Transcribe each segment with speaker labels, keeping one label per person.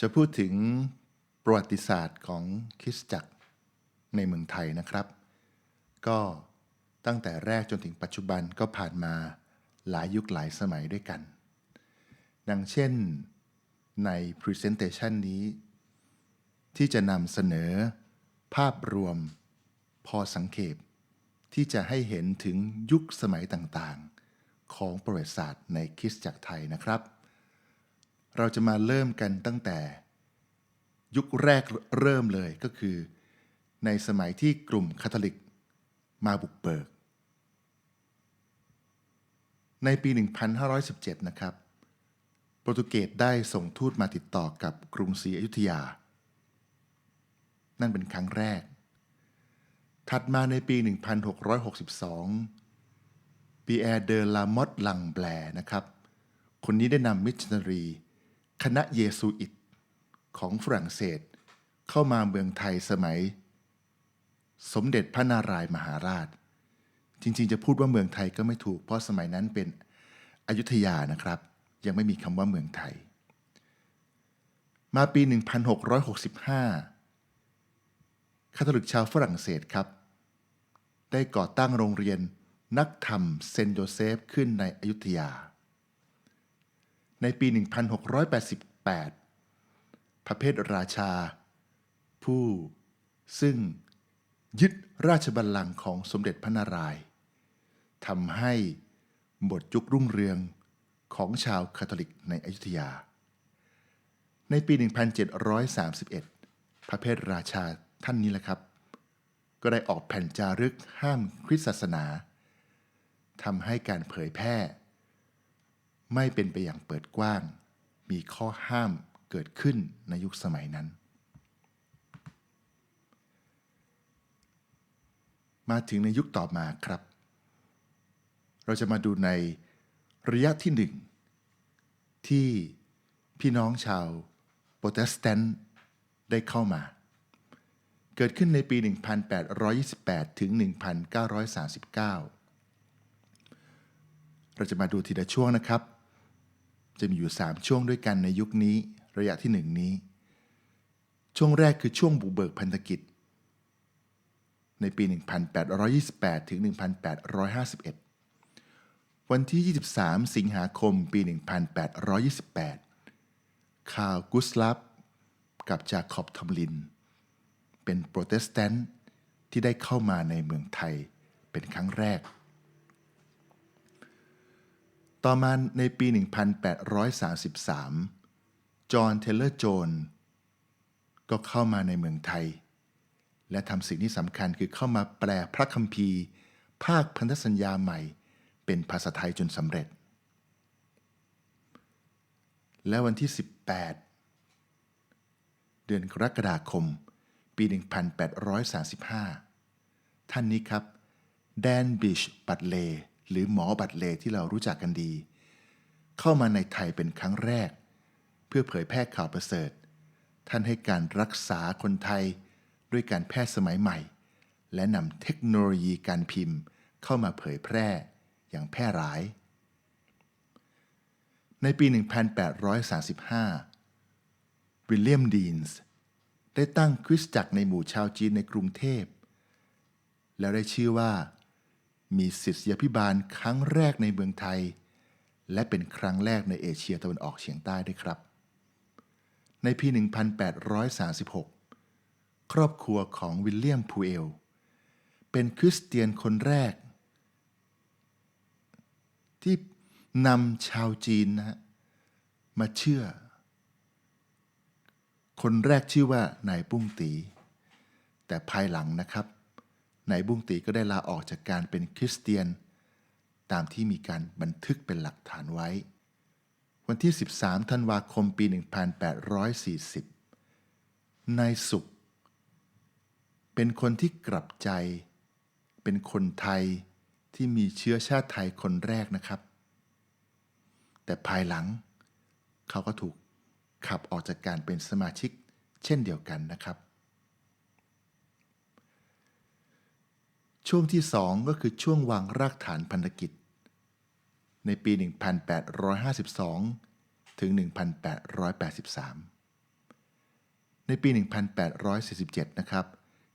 Speaker 1: จะพูดถึงประวัติศาสตร์ของคริสตจักรในเมืองไทยนะครับ ก็ตั้งแต่แรกจนถึงปัจจุบันก็ผ่านมาหลายยุคหลายสมัยด้วยกัน ดังเช่นใน Presentation นี้ ที่จะนำเสนอภาพรวมพอสังเขปที่จะให้เห็นถึงยุคสมัยต่างๆ ของประวัติศาสตร์ในคริสตจักรไทยนะครับ เราจะมาเริ่มกันตั้งแต่ ยุคแรกเริ่มเลยก็คือ ในสมัยที่กลุ่มคาทอลิกมาบุกเบิก ในปี 1517 นะครับ โปรตุเกสได้ส่งทูตมาติดต่อกับกรุงศรีอยุธยา นั่นเป็นครั้งแรก ถัดมาในปี 1662ปีแอร์เดอลามอตลังแบลนะครับ คนนี้ได้นำมิชชันนารี คณะเยซูอิตของฝรั่งเศสเข้ามาเมืองไทยสมัย สมเด็จพระนารายมหาราช จริงๆ จะพูดว่าเมืองไทยก็ไม่ถูก เพราะสมัยนั้นเป็นอยุธยานะครับ ยังไม่มีคำว่าเมืองไทย มาปี 1665 คาทอลิกชาวฝรั่งเศสครับ ได้ก่อตั้งโรงเรียนนักธรรมเซนโยเซฟขึ้นในอยุธยา ในปี 1688 พระเพทราชา ผู้ ซึ่งยึดราชบัลลังก์ของสมเด็จพระนารายณ์ทำให้บทยุครุ่งเรืองของชาวคาทอลิกในอยุธยา ในปี 1731 พระเพทราชาท่านนี้แหละครับ ก็ได้ออกแผ่นจารึกห้ามคริสตศาสนาทำให้การเผยแพร่ ไม่เป็นไปอย่างเปิดกว้าง มีข้อห้ามเกิดขึ้นในยุคสมัยนั้น มาถึงในยุคต่อมาครับ เราจะมาดูในระยะที่หนึ่งที่พี่น้องชาวโปรเตสแตนต์ได้เข้ามา เกิดขึ้นในปี 1828 ถึง 1939 เราจะมาดูทีละช่วงนะครับ จะมีอยู่ 3 ช่วงด้วยกันในยุคนี้ ระยะที่ 1 นี้ ช่วงแรกคือช่วงบุกเบิกพันธกิจ ในปี 1828 ถึง 1851 วันที่ 23 สิงหาคม ปี 1828คาร์ลกุสลาฟกับจาคอบทอมลิน เป็นโปรเตสแตนต์ที่ได้เข้ามาในเมืองไทยเป็นครั้งแรก ต่อมาในปี 1833 จอห์นเทเลอร์โจนก็เข้ามาในเมืองไทย และทำสิ่งที่สำคัญคือเข้ามาแปลพระคัมภีร์ ภาคพันธสัญญาใหม่ เป็นภาษาไทยจนสำเร็จ และวันที่ 18 เดือนกรกฎาคม ปี 1835 ท่านนี้ครับ แดนบิชบัตเล หรือหมอบัตเลที่เรารู้จักกันดี เข้ามาในไทยเป็นครั้งแรก เพื่อเผยแพร่ข่าวประเสริฐ ท่านให้การรักษาคนไทยด้วยการแพทย์สมัยใหม่ และนำเทคโนโลยีการพิมพ์ เข้ามาเผยแพร่อย่างแพร่หลาย ในปี 1835 วิลเลียมดีนส์ได้ตั้งคริสตจักรในหมู่ชาวจีนในกรุงเทพ แล้วได้ชื่อว่า มีศิษยาพิบาลครั้งแรกในเมืองไทย และเป็นครั้งแรกในเอเชียตะวันออกเฉียงใต้ด้วยครับ ในปี 1836 ครอบครัวของวิลเลียมพูเอล เป็นคริสเตียนคนแรก ที่นำชาวจีนนะมาเชื่อ คนแรกชื่อว่านายบุ้งตี แต่ภายหลังนะครับ นายบุ้งตีก็ได้ลาออกจากการเป็นคริสเตียน ตามที่มีการบันทึกเป็นหลักฐานไว้ วันที่ 13 ธันวาคมปี 1840 นายสุข เป็นคนที่กลับใจ เป็นคนไทยที่มีเชื้อชาติไทยคนแรกนะครับ แต่ภายหลัง เขาก็ถูกขับออกจากการเป็นสมาชิกเช่นเดียวกันนะครับ ช่วงที่สองก็คือช่วงวางรากฐานพันธกิจ ในปี 1852 ถึง 1883 ในปี 1847 นะครับ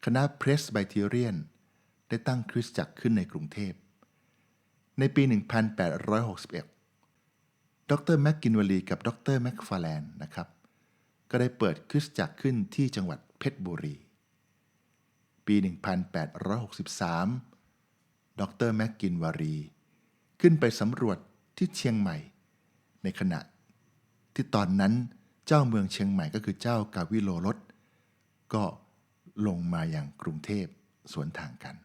Speaker 1: คณะเพรสไบเทเรียน ได้ตั้งคริสตจักรขึ้นในกรุงเทพ ในปี 1861 ดรแมคกินวลีกับดรแมคฟาแลนนะครับ ก็ได้เปิดคริสตจักรขึ้นที่จังหวัดเพชรบุรี ปี 1863 ดรแมคกินวารี ขึ้นไปสำรวจที่เชียงใหม่ ในขณะ ที่ตอนนั้นเจ้าเมืองเชียงใหม่ก็คือเจ้ากาวิโลรสก็ลงมาอย่างกรุงเทพสวนทางกัน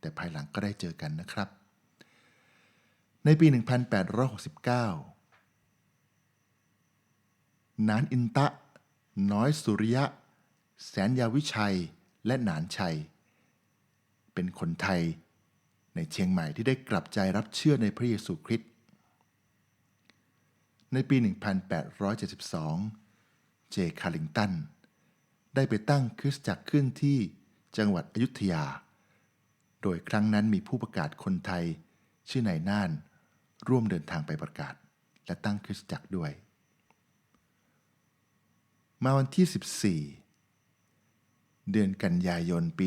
Speaker 1: แต่ภายหลังก็ได้เจอกันนะครับ ในปี 1869 นานอินตะ น้อยสุริยะ แสนยาวิชัย และหนานชัย เป็นคนไทยในเชียงใหม่ที่ได้กลับใจรับเชื่อในพระเยซูคริสต์ในปี 1872 เจคาริงตัน ได้ไปตั้งคริสตจักรขึ้นที่จังหวัดอยุธยา โดยครั้งนั้นมีผู้ประกาศคนไทย ชื่อนายน่าน ร่วมเดินทางไปประกาศ และตั้งคริสตจักรด้วย มาวันที่ 14 เดือนกันยายนปี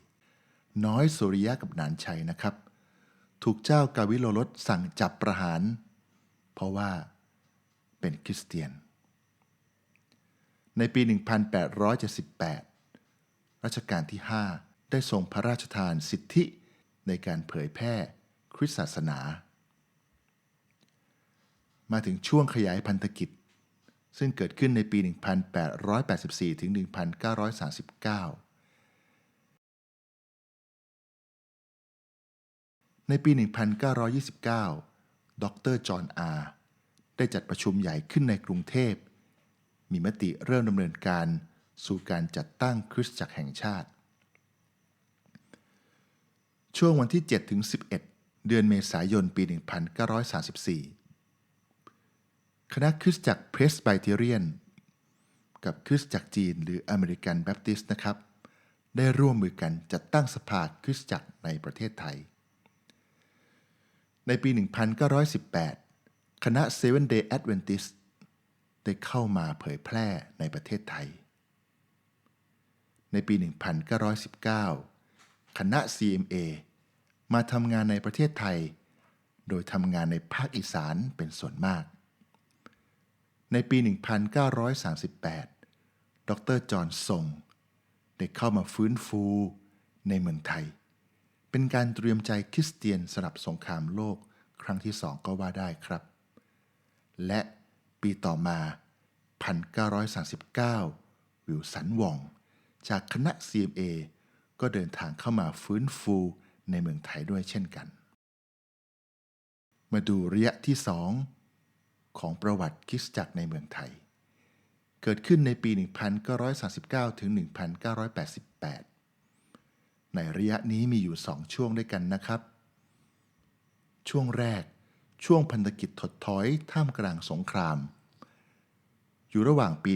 Speaker 1: 1864 น้อยสุริยะกับหนานชัยนะครับ ถูกเจ้ากาวิโลรสสั่งจับประหาร เพราะว่าเป็นคริสเตียน ในปี 1878 รัชกาลที่ 5 ได้ทรงพระราชทานสิทธิในการเผยแพร่คริสตศาสนา มาถึงช่วงขยายพันธกิจ ซึ่งเกิดขึ้นในปี 1884 ถึง 1939ในปี 1929 ดร จอห์น อาร์ได้จัดประชุมใหญ่ขึ้นในกรุงเทพ มีมติเริ่มดำเนินการสู่การจัดตั้งคริสตจักรแห่งชาติ ช่วงวันที่ 7 ถึง 11 เดือนเมษายนปี 1934 คณะคริสตจักรเพรสไบเทเรียน กับคริสตจักรจีนหรืออเมริกันแบปติสต์นะครับ ได้ร่วมมือกันจัดตั้งสภาคริสตจักรในประเทศไทย ในปี 1918 คณะ Seven Day Adventist ได้เข้ามาเผยแพร่ในประเทศไทย ในปี 1919 คณะ CMA มาทำงานในประเทศไทย โดยทำงานในภาคอีสานเป็นส่วนมาก ในปี 1938 ดรจอห์นทรงได้เข้ามาฟื้นฟูในเมืองไทย เป็นการเตรียมใจคริสเตียนสำหรับสงครามโลกครั้งที่สองก็ว่าได้ครับ และปีต่อมา 1939 วิลสันวอง จากคณะ CMA ก็เดินทางเข้ามาฟื้นฟูในเมืองไทยด้วยเช่นกัน มาดูระยะที่สอง ของประวัติคริสตจักรในเมืองไทย เกิดขึ้นในปี 1939 ถึง 1988 ในระยะนี้มีอยู่สองช่วงด้วยกันนะครับ ช่วงแรกช่วงพันธกิจถดถอยท่ามกลางสงคราม อยู่ระหว่างปี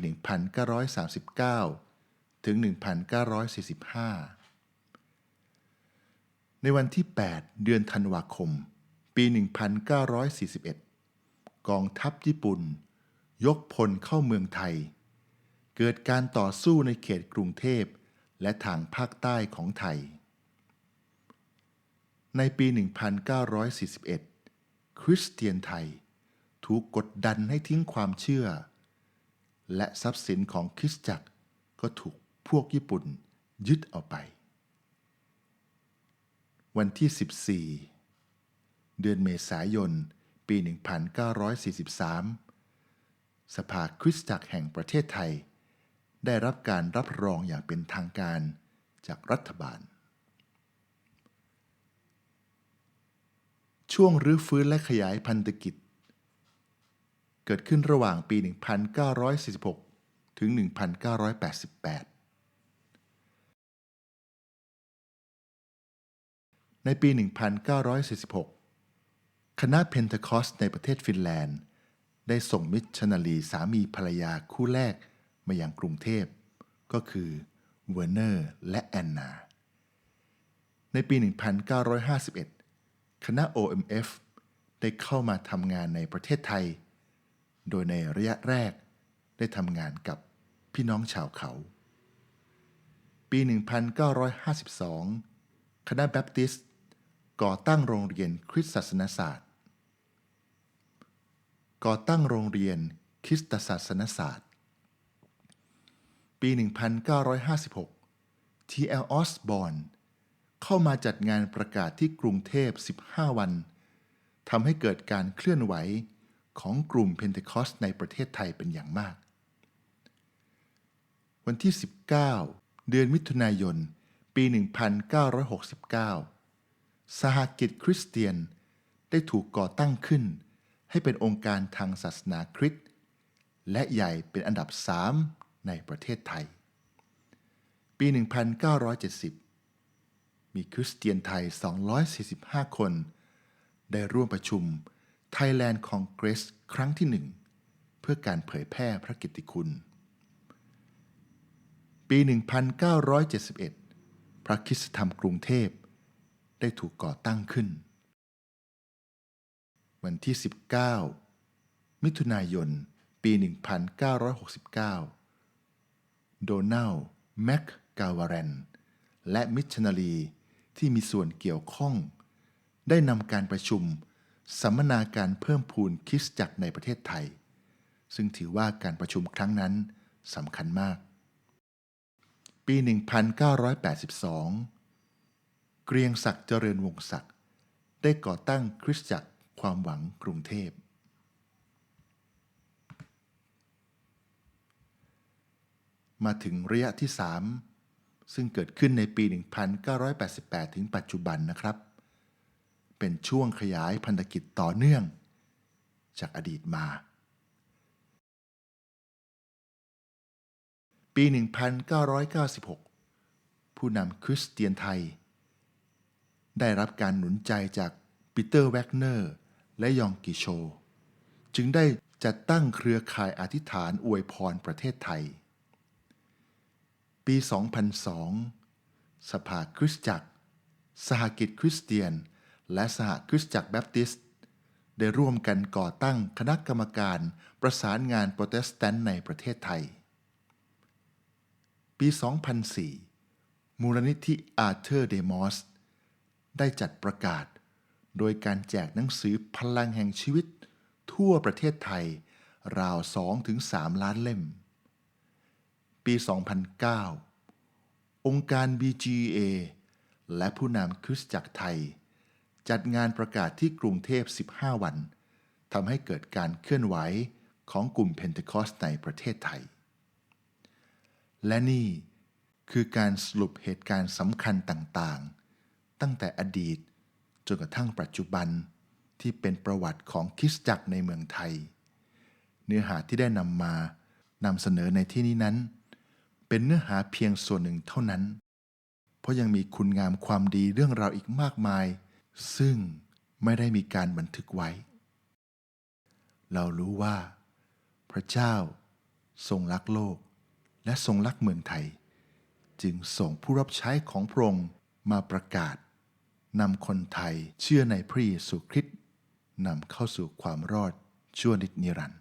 Speaker 1: 1939 ถึง 1945 ในวันที่ 8 เดือนธันวาคม ปี 1941 กองทัพญี่ปุ่น ยกพลเข้าเมืองไทย เกิดการต่อสู้ในเขตกรุงเทพและทางภาคใต้ของไทย ในปี 1941 คริสเตียนไทยถูกกดดันให้ทิ้งความเชื่อ และทรัพย์สินของคริสตจักรก็ถูกพวกญี่ปุ่นยึดเอาไป วันที่ 14 เดือนเมษายน ปี 1943 สภาคริสตจักรแห่งประเทศไทย ได้รับการรับรองอย่างเป็นทางการจากรัฐบาล ช่วงรื้อฟื้นและขยายพันธกิจ เกิดขึ้นระหว่างปี 1946 ถึง 1988ในปี 1946 คณะเพนทคอสในประเทศฟินแลนด์ ได้ส่งมิชชันนารีสามีภรรยาคู่แรกมาอยังกรุงเทพ ก็คือเวอร์เนอร์และแอนนา ในปี 1951 คณะ OMF ได้เข้ามาทำงานในประเทศไทย โดยในระยะแรกได้ทำงานกับพี่น้องชาวเขา ปี 1952 คณะแบปติสต์ก่อตั้งโรงเรียนคริสตศาสนศาสตร์ ก่อตั้งโรงเรียนคริสตศาสนศาสตร์ ปี 1956 T.L. Osborne เข้ามาจัดงานประกาศที่กรุงเทพ 15 วันทำให้เกิดการเคลื่อนไหวของกลุ่มเพนเทคอสในประเทศไทยเป็นอย่างมาก วันที่ 19 เดือนมิถุนายน ปี 1969 สหกิจคริสเตียนได้ถูกก่อตั้งขึ้น ให้เป็นองค์การทางศาสนาคริสต์และใหญ่เป็นอันดับ 3 ในประเทศไทย ปี 1970 มีคริสเตียนไทย 245 คน ได้ร่วมประชุม Thailand Congress ครั้งที่หนึ่งเพื่อการเผยแพร่พระกิตติคุณ ปี 1971 พระคิสธรรมกรุงเทพ ได้ถูกก่อตั้งขึ้น วันที่ 19 มิถุนายน ปี 1969 โดนัลแม็กกาวาเรน และมิชชันนารีที่มีส่วนเกี่ยวข้อง ได้นำการประชุมสัมมนาการเพิ่มพูนคริสจักรในประเทศไทย ซึ่งถือว่าการประชุมครั้งนั้นสำคัญมาก ปี 1982 เกรียงศักดิ์เจริญวงศ์ศักดิ์ได้ก่อตั้งคริสจักร ความหวังกรุงเทพ มาถึงระยะที่ 3 ซึ่งเกิดขึ้นในปี 1988 ถึงปัจจุบันนะครับ เป็นช่วงขยายพันธกิจต่อเนื่อง จากอดีตมา ปี 1996 ผู้นำคริสเตียนไทย ได้รับการหนุนใจจากปีเตอร์แวกเนอร์ และยองกิโช จึงได้จัดตั้งเครือข่ายอธิษฐานอวยพรประเทศไทย ปี 2002 สภาคริสตจักร สหกิจคริสเตียน และสหคริสตจักรแบปติสต์ได้ร่วมกันก่อตั้งคณะกรรมการประสานงานโปรเตสแตนต์ในประเทศไทย ปี 2004 มูลนิธิอาร์เธอร์เดมอสได้จัดประกาศ โดยการแจกหนังสือพลังแห่งชีวิต ทั่วประเทศไทย ราว 2-3 ล้านเล่ม ปี 2009 องค์การ BGA และผู้นำคริสตจักรไทย จัดงานประกาศที่กรุงเทพ 15 วันทำให้เกิดการเคลื่อนไหวของกลุ่มเพนเทคอสในประเทศไทย และนี่คือการสรุปเหตุการณ์สำคัญต่างๆ ตั้งแต่อดีต จนกระทั่งปัจจุบันที่เป็นประวัติของคริสตจักรในเมืองไทย เนื้อหาที่ได้นำมานำเสนอในที่นี้นั้น เป็นเนื้อหาเพียงส่วนหนึ่งเท่านั้น เพราะยังมีคุณงามความดีเรื่องราวอีกมากมาย ซึ่งไม่ได้มีการบันทึกไว้ เรารู้ว่า พระเจ้า ทรงรักโลก และทรงรักเมืองไทย จึงส่งผู้รับใช้ของพระองค์มาประกาศ นำคนไทยเชื่อในพระเยซูคริสต์นำเข้าสู่ความรอดชั่วนิจนิรันดร์